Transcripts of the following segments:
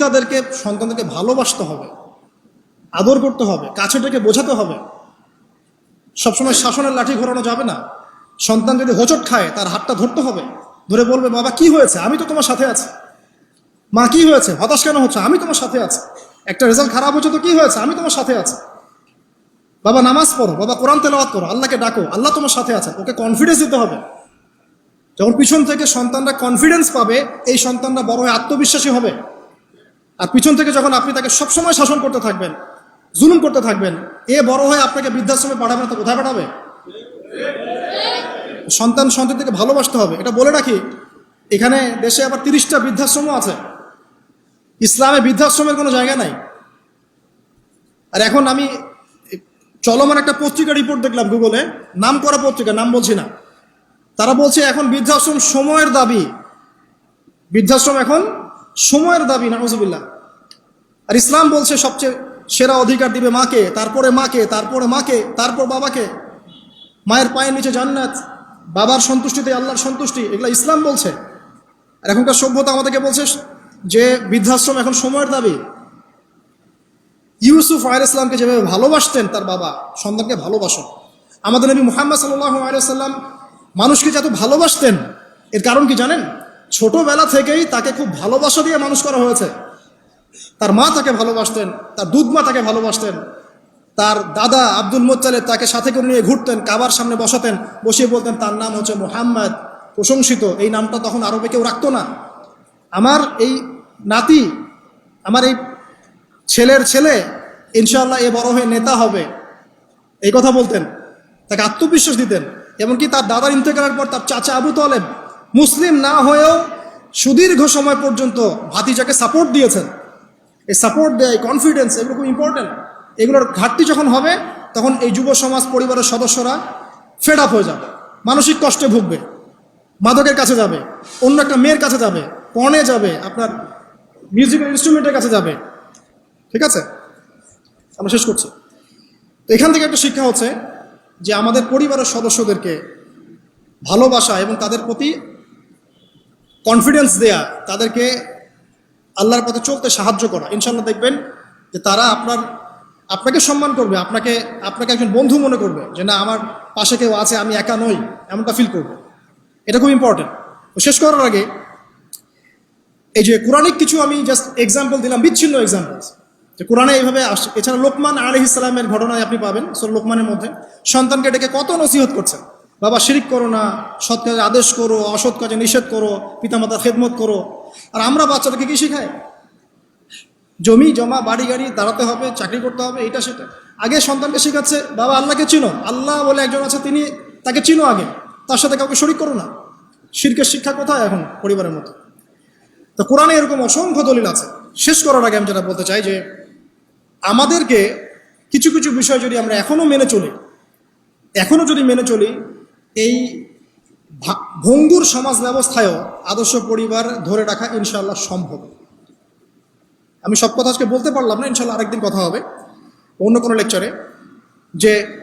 পিতাদেরকে সন্তানদেরকে ভালোবাসতে হবে, আদর করতে হবে, কাছে ডেকে বোঝাতে হবে। সবসময় শাসনের লাঠি ঘোরানো যাবে না। সন্তান যদি হোঁচট খায়, তার হাতটা ধরতে হবে। ধরে বলবে, বাবা, কি হয়েছে? আমি তো তোমার সাথে আছি। মা, কি হয়েছে? হতাশ কেন হচ্ছে? আমি তোমার সাথে আছি। একটা রেজাল্ট খারাপ হচ্ছে তো কি হয়েছে? আমি তোমার সাথে আছি। বাবা, নামাজ পড়ো। বাবা, কোরআন তেলাওয়াত করো। আল্লাহকে ডাকো। আল্লাহ তোমার সাথে আছে ওকে কনফিডেন্স দিতে হবে। যখন পিছন থেকে সন্তানরা কনফিডেন্স পাবে, এই সন্তানরা বড় হয়ে আত্মবিশ্বাসী হবে। আর পিছন থেকে যখন আপনি তাকে সবসময় শাসন করতে থাকবেন, জুলুম করতে থাকবেন, এ বড় হয়ে আপনাকে বৃদ্ধাশ্রমে পাঠাবে না তো কোথায় পাঠাবে? সন্তান সন্ততিকে ভালোবাসতে হবে। এটা বলে রাখি, এখানে দেশে আবার তিরিশটা বৃদ্ধাশ্রমও আছে। ইসলামে বৃদ্ধাশ্রমের কোনো জায়গা নাই। আর এখন আমি চলমান একটা পত্রিকা রিপোর্ট দেখলাম গুগলে নাম করা পত্রিকা, নাম বলছি না। তারা বলছে এখন বৃদ্ধাশ্রম সময়ের দাবি। বৃদ্ধাশ্রম এখন সময়ের দাবি না নাহজুবিল্লাহ আর ইসলাম বলছে সবচেয়ে সেরা অধিকার দিবে মাকে, তারপরে মাকে তারপরে মাকে, তারপর বাবাকে। মায়ের পায়ের নিচে জান্নাত, বাবার সন্তুষ্টিতে আল্লাহর সন্তুষ্টি, এগুলো ইসলাম বলছে। আর এখনকার সভ্যতা আমাদেরকে বলছে যে বৃদ্ধাশ্রম এখন সময়ের দাবি। ইউসুফ আয়ের ইসলামকে যেভাবে ভালোবাসতেন তার বাবা, সন্তানকে ভালোবাসো। আমাদের নবী মুহাম্মদ সাল্লাহ আলিয়াল্লাম মানুষকে যত ভালোবাসতেন, এর কারণ কি জানেন? ছোটবেলা থেকেই তাকে খুব ভালোবাসা দিয়ে মানুষ করা হয়েছে। তার মা তাকে ভালোবাসতেন, তার দুধ মা তাকে ভালোবাসতেন, তার দাদা আব্দুল মোত্তালেব তাকে সাথে করে নিয়ে ঘুরতেন, কাবার সামনে বসাতেন, বসিয়ে বলতেন, তার নাম হচ্ছে মোহাম্মদ। প্রশংসিত, এই নামটা তখন আরবে কেউ রাখতো না। আমার এই নাতি, আমার এই ছেলের ছেলে ইনশাল্লাহ এ বড় হয়ে নেতা হবে। এই কথা বলতেন, তাকে আত্মবিশ্বাস দিতেন, এমনকি তার দাদার ইন্তেকালের পর তার চাচা আবু তলেব, মুসলিম না হয়েও সুদীর্ঘ সময় পর্যন্ত ভাতিজাকে সাপোর্ট দিয়েছেন। এই সাপোর্ট দেয় কনফিডেন্স এগুলো খুব ইম্পর্টেন্ট এগুলোর ঘাটতি যখন হবে, তখন এই যুব সমাজ, পরিবারের সদস্যরা ফেড আপ হয়ে যাবে। মানসিক কষ্টে ভুগবে। মাদকের কাছে যাবে। অন্য একটা মেয়ের কাছে যাবে। পণে যাবে। আপনার মিউজিক্যাল ইনস্ট্রুমেন্টের কাছে যাবে। ঠিক আছে? আমরা শেষ করছি। তো এখান থেকে একটা শিক্ষা হচ্ছে যে আমাদের পরিবারের সদস্যদেরকে ভালোবাসা এবং তাদের প্রতি কনফিডেন্স দেয়া, তাদেরকে আল্লাহর পথে চলতে সাহায্য করা। ইনশাল্লাহ দেখবেন যে তারা আপনার, আপনাকে সম্মান করবে, আপনাকে আপনাকে একজন বন্ধু মনে করবে যে না, আমার পাশে কেউ আছে, আমি একা নই, এমনটা ফিল করবে। এটা খুব ইম্পর্টেন্ট তো শেষ করার আগে, এই যে কোরআনিক কিছু আমি জাস্ট এক্সাম্পল দিলাম, বিচ্ছিন্ন এক্সাম্পলস যে কোরআনে এইভাবে আসছে এছাড়া লোকমান আলহ ইসলামের ঘটনায় আপনি পাবেন সর লোকমানের মধ্যে। সন্তানকে ডেকে কত নসিহত করছেন? বাবা, শিরিক করো না, সৎ কাজে আদেশ করো, অসৎ কাজে নিষেধ করো, পিতামাতার খেদমত করো। আর আমরা বাচ্চাদেরকে কি শেখাই? জমি, জমা, বাড়ি, গাড়ি দাঁড়াতে হবে, চাকরি করতে হবে এটা সেটা। আগে সন্তানকে শেখাচ্ছে, বাবা আল্লাহকে চিনো। আল্লাহ বলে একজন আছে, তিনি তাকে চিনো আগে। তার সাথে কাউকে শরিক করো না। শিরকের শিক্ষা কোথায় এখন পরিবারের মতো তো কোরআনে এরকম অসংখ্য দলিল আছে। শেষ করার আগে আমি যেটা বলতে চাই যে, আমাদেরকে কিছু কিছু বিষয় যদি আমরা এখনও মেনে চলি এখনও যদি মেনে চলি, এই ভঙ্গুর সমাজ ব্যবস্থায়ও আদর্শ পরিবার ধরে রাখা ইনশাল্লাহ সম্ভব। আমি সব কথা আজকে বলতে পারলাম না ইনশাল্লাহ আরেকদিন কথা হবে। অন্য কোনো লেকচারে যে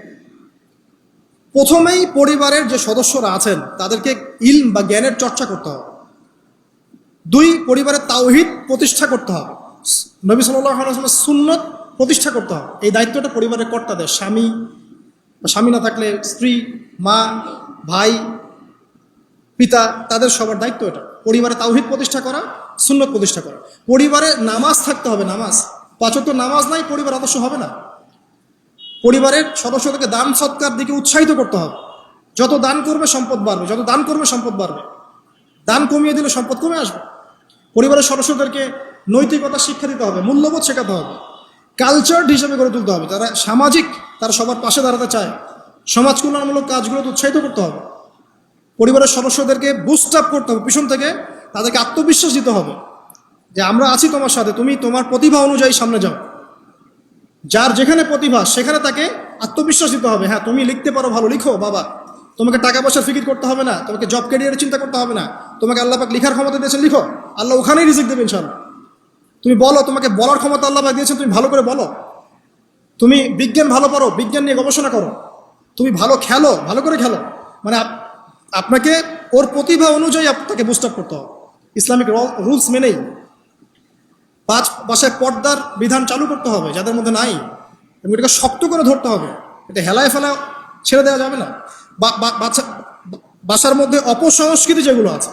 প্রথমেই পরিবারের যে সদস্যরা আছেন, তাদেরকে ইলম বা জ্ঞানের চর্চা করতে হবে। দুই, পরিবারের তাওহিদ প্রতিষ্ঠা করতে হবে। নবী সাল্লামের সুন্নত প্রতিষ্ঠা করতে হবে। এই দায়িত্বটা পরিবারের কর্তাদের, স্বামী স্বামী না থাকলে স্ত্রী, মা, ভাই পিতা, তাদের সবার দায়িত্ব এটা। পরিবারে তাওহিদ প্রতিষ্ঠা করা, সুন্নত প্রতিষ্ঠা করা। পরিবারে নামাজ থাকতে হবে, নামাজ। পাঁচত্ব নামাজ নাই, পরিবার আদর্শ হবে না। পরিবারের সদস্যদেরকে দান সৎকার দিকে উৎসাহিত করতে হবে। যত দান করবে, সম্পদ বাড়বে। যত দান করবে, সম্পদ বাড়বে। দান কমিয়ে দিলে সম্পদ কমে আসবে। পরিবারের সদস্যদেরকে নৈতিকতা শিক্ষা দিতে হবে, মূল্যবোধ শেখাতে হবে। কালচার হিসেবে গড়ে তুলতে হবে। তারা সামাজিক, তারা সবার পাশে দাঁড়াতে চায়। সমাজ কল্যাণমূলক কাজগুলোতে উৎসাহিত করতে হবে। পরিবারের সদস্যদেরকে বুস্ট আপ করতে হবে। পিছন থেকে তাদেরকে আত্মবিশ্বাস দিতে হবে যে আমরা আছি তোমার সাথে, তুমি তোমার প্রতিভা অনুযায়ী সামনে যাও। যার যেখানে প্রতিভা, সেখানে তাকে আত্মবিশ্বাস দিতে হবে। হ্যাঁ তুমি লিখতে পারো ভালো, লিখো, বাবা। তোমাকে টাকা পয়সার ফিকির করতে হবে না, তোমাকে জব ক্যারিয়ারের চিন্তা করতে হবে না। তোমাকে আল্লাহ পাক লিখার ক্ষমতা দিয়েছেন, লিখো। আল্লাহ ওখানেই রিজিক দেবেন ইনশাল্লাহ তুমি বলো, তোমাকে বলার ক্ষমতা আল্লাহ পাক দিয়েছেন, তুমি ভালো করে বলো। তুমি বিজ্ঞান ভালো পারো বিজ্ঞান নিয়ে গবেষণা করো। তুমি ভালো খেলো, ভালো করে খেলো। মানে আপনাকে ওর প্রতিভা অনুযায়ী আপনাকে বুস্ট আপ করতে হবে। ইসলামিক রুলস মেনেই। পাঁচ বাসায় পর্দার বিধান চালু করতে হবে, যাদের মধ্যে নাই। এবং এটাকে শক্ত করে ধরতে হবে। এটা হেলায় ফেলা ছেড়ে দেওয়া যাবে না। বাসার মধ্যে অপসংস্কৃতি যেগুলো আছে,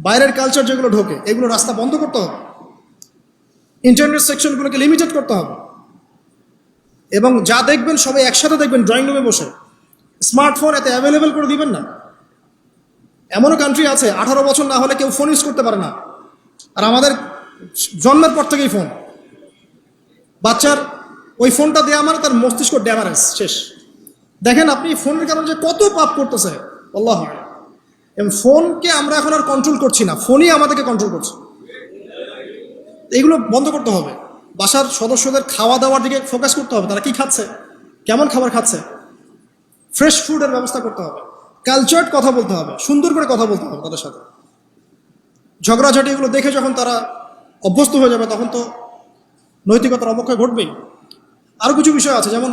বাইরের কালচার যেগুলো ঢোকে, এগুলো রাস্তা বন্ধ করতে হবে। ইন্টারনেট সেকশনগুলোকে লিমিটেড করতে হবে। এবং যা দেখবেন সবাই একসাথে দেখবেন ড্রয়িং রুমে বসে। স্মার্টফোন এতে অ্যাভেলেবেল করে দিবেন না। এমনও কান্ট্রি আছে, আঠারো বছর না হলে কেউ ফোন ইউজ করতে পারে না। আর আমাদের জন্মের পর থেকেই ফোন বাচ্চার ওই ফোনটা দেওয়া মানে তার মস্তিষ্ক ড্যামারেজ, শেষ। দেখেন আপনি ফোনের কারণে যে কত পাপ করতেছে, আল্লাহ এবং ফোনকে আমরা এখন আর কন্ট্রোল করছি না ফোনই আমাদেরকে কন্ট্রোল করছে। এগুলো বন্ধ করতে হবে। বাসার সদস্যদের খাওয়া দাওয়ার দিকে ফোকাস করতে হবে। তারা কি খাচ্ছে? কেমন খাবার খাচ্ছে? ফ্রেশ ফুডের ব্যবস্থা করতে হবে। কালচার্ড কথা বলতে হবে, সুন্দর করে কথা বলতে হবে তাদের সাথে। ঝগড়াঝাটি এগুলো দেখে যখন তারা অভ্যস্ত হয়ে যাবে, তখন তো নৈতিকতার অবক্ষয় ঘটবেই। আরও কিছু বিষয় আছে, যেমন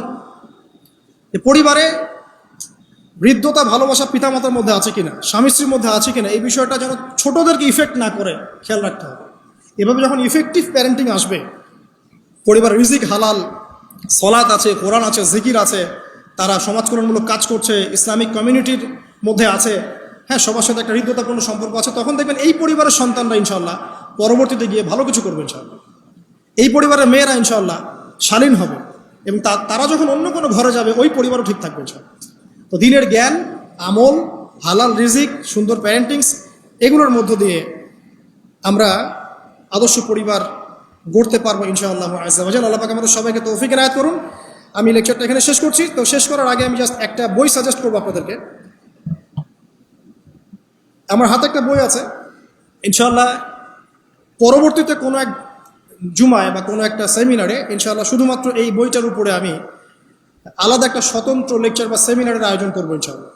পরিবারে বৃদ্ধতা, ভালোবাসা পিতামাতার মধ্যে আছে কিনা, স্বামী স্ত্রীর মধ্যে আছে কিনা, এই বিষয়টা যেন ছোটদেরকে ইফেক্ট না করে খেয়াল রাখতে হবে। এভাবে যখন ইফেক্টিভ প্যারেন্টিং আসবে পরিবার রিজিক, হালাল, সলাৎ আছে, কোরআন আছে, জিকির আছে তারা সমাজ কল্যাণমূলক কাজ করছে, ইসলামিক কমিউনিটির মধ্যে আছে। হ্যাঁ সবার সাথে একটা হৃদ্যতাপূর্ণ সম্পর্ক আছে। তখন দেখবেন এই পরিবারের সন্তানরা ইনশাল্লাহ পরবর্তীতে গিয়ে ভালো কিছু করবে ইনশাল্লাহ এই পরিবারের মেয়েরা ইনশাল্লাহ শালীন হবে এবং তা- তারা যখন অন্য কোনো ঘরে যাবে, ওই পরিবারও ঠিক থাকবে ইনশাল্লাহ তো দিনের জ্ঞান, আমল, হালাল রিজিক, সুন্দর প্যারেন্টিংস এগুলোর মধ্য দিয়ে আমরা আদর্শ পরিবার গড়তে পারব ইনশাআল্লাহ আল্লাহ পাক আমাদের সবাইকে তৌফিক এনায়ত করুন। আমি লেকচারটা এখানে শেষ করছি। তো শেষ করার আগে আমি জাস্ট একটা বই সাজেস্ট করব আপনাদেরকে। আমার হাতে একটা বই আছে। ইনশাল্লাহ পরবর্তীতে কোনো এক জুমায় বা কোনো একটা সেমিনারে ইনশাল্লাহ শুধুমাত্র এই বইটার উপরে আমি আলাদা একটা স্বতন্ত্র লেকচার বা সেমিনারের আয়োজন করব ইনশাআল্লাহ।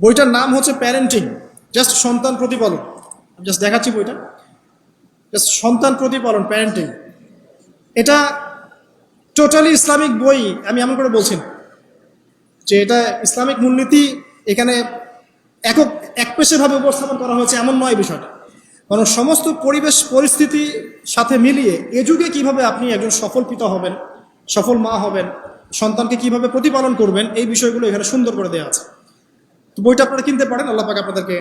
বইটার নাম হচ্ছে প্যারেন্টিং জাস্ট সন্তান প্রতিপালন। জাস্ট দেখাচ্ছি বইটা। জাস্ট সন্তান প্রতিপালন প্যারেন্টিং এটা টোটালি ইসলামিক বই, আমি এমন করে বলছি না। যে এটা ইসলামিক মূলনীতি এখানে একক একপেশেভাবে উপস্থাপন করা হয়েছে, এমন নয় বিষয়টা। কারণ সমস্ত পরিবেশ পরিস্থিতি সাথে মিলিয়ে এ যুগে কীভাবে আপনি একজন সফল পিতা হবেন, সফল মা হবেন, সন্তানকে কীভাবে প্রতিপালন করবেন, এই বিষয়গুলো এখানে সুন্দর করে দেওয়া আছে। তো বইটা আপনারা কিনতে পারেন, আল্লাহ পাক আপনাদেরকে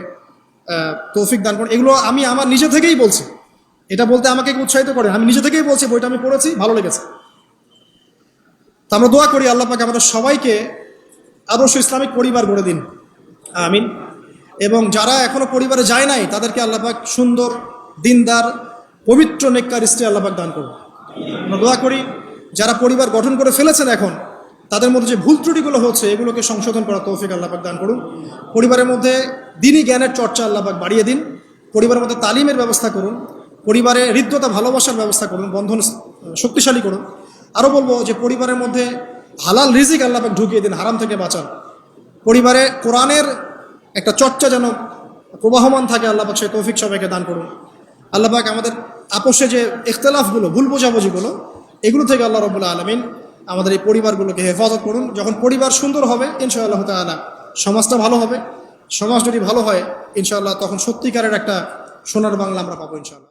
তৌফিক দান করেন। এগুলো আমি আমার নিজে থেকেই বলছি। এটা বলতে আমাকে উৎসাহিত করেন। আমি নিজে থেকেই বলছি, বইটা আমি পড়েছি, ভালো লেগেছে। আমরা দোয়া করি আল্লাহ পাক আমাদের সবাইকে আদর্শ ইসলামিক পরিবার গড়ে দিন। আমিন। এবং যারা এখনও পরিবারে যায় নাই, তাদেরকে আল্লাহ পাক সুন্দর, দিনদার, পবিত্র নেককার স্ত্রী আল্লাহ পাক দান করুন। আমরা দোয়া করি, যারা পরিবার গঠন করে ফেলেছেন এখন, তাদের মধ্যে যে ভুল ত্রুটিগুলো হচ্ছে, এগুলোকে সংশোধন করা তৌফিক আল্লাহ পাক দান করুন। পরিবারের মধ্যে দিনই জ্ঞানের চর্চা আল্লাহ পাক বাড়িয়ে দিন। পরিবারের মধ্যে তালিমের ব্যবস্থা করুন। পরিবারে হৃদ্যতা, ভালোবাসার ব্যবস্থা করুন। বন্ধন শক্তিশালী করুন। আরও বলব যে পরিবারের মধ্যে হালাল রিজিক আল্লাহ পাক ঢুকিয়ে দিন, হারাম থেকে বাঁচান। পরিবারে কোরআনের একটা চর্চা যেন প্রবাহমান থাকে, আল্লাহ পাক সে তৌফিক সবাইকে দান করুন। আল্লাহ পাক আমাদের আপোষে যে ইখতলাফগুলো, ভুল বোঝাবুঝিগুলো, এগুলো থেকে আল্লাহ রবুল্লা আলমিন আমাদের এই পরিবারগুলোকে হেফাজত করুন। যখন পরিবার সুন্দর হবে, ইনশাআল্লাহ তালা সমাজটা ভালো হবে। সমাজ যদি ভালো হয়, ইনশাআল্লাহ তখন সত্যিকারের একটা সোনার বাংলা আমরা পাবো, ইনশাআল্লাহ।